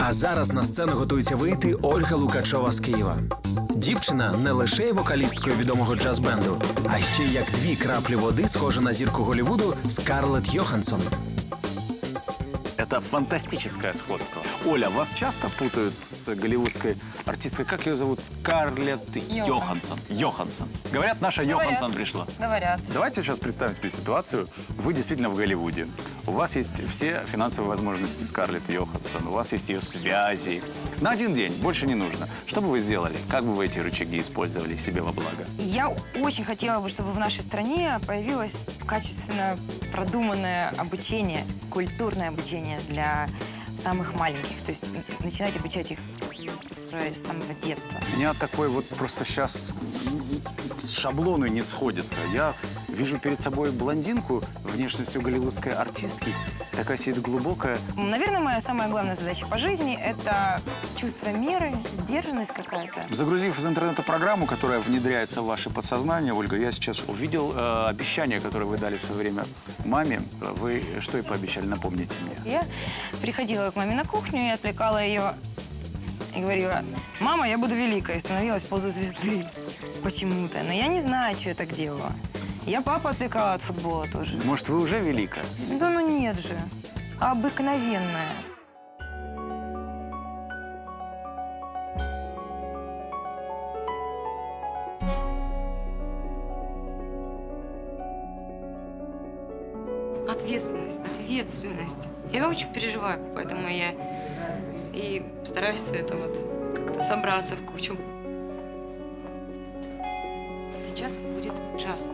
А зараз на сцену готується вийти Ольга Лукачова з Києва. Дівчина не лише є вокалісткою відомого джаз-бенду, а ще як дві краплі води схожа на зірку Голівуду Скарлетт Йоханссон. Это фантастическое сходство. Оля, вас часто путают с голливудской артисткой? Как ее зовут? Скарлетт Йоханссон. Йоханссон. Говорят, наша Йоханссон пришла. Говорят. Давайте сейчас представим себе ситуацию. Вы действительно в Голливуде. У вас есть все финансовые возможности Скарлетт Йоханссон. У вас есть ее связи. На один день, больше не нужно. Что бы вы сделали? Как бы вы эти рычаги использовали себе во благо? Я очень хотела бы, чтобы в нашей стране появилось качественно продуманное обучение, культурное обучение для самых маленьких. То есть начинать обучать их с самого детства. У меня такой вот просто сейчас шаблоны не сходятся. Я вижу перед собой блондинку внешностью голливудской артистки. Такая сидит глубокая. Наверное, моя самая главная задача по жизни – это чувство меры, сдержанность какая-то. Загрузив из интернета программу, которая внедряется в ваше подсознание, Ольга, я сейчас увидел э, обещание, которое вы дали в свое время маме. Вы что ей пообещали? Напомните мне. Я приходила к маме на кухню и отвлекала ее и говорила, мама, я буду великой, и становилась в позу звезды почему-то. Но я не знаю, что я так делала. Я папу отвлекала от футбола тоже. Может, вы уже великая? Да ну нет же, обыкновенная. Ответственность, ответственность. Я очень переживаю, поэтому я и стараюсь это вот как-то собраться в кучу. Сейчас будет час.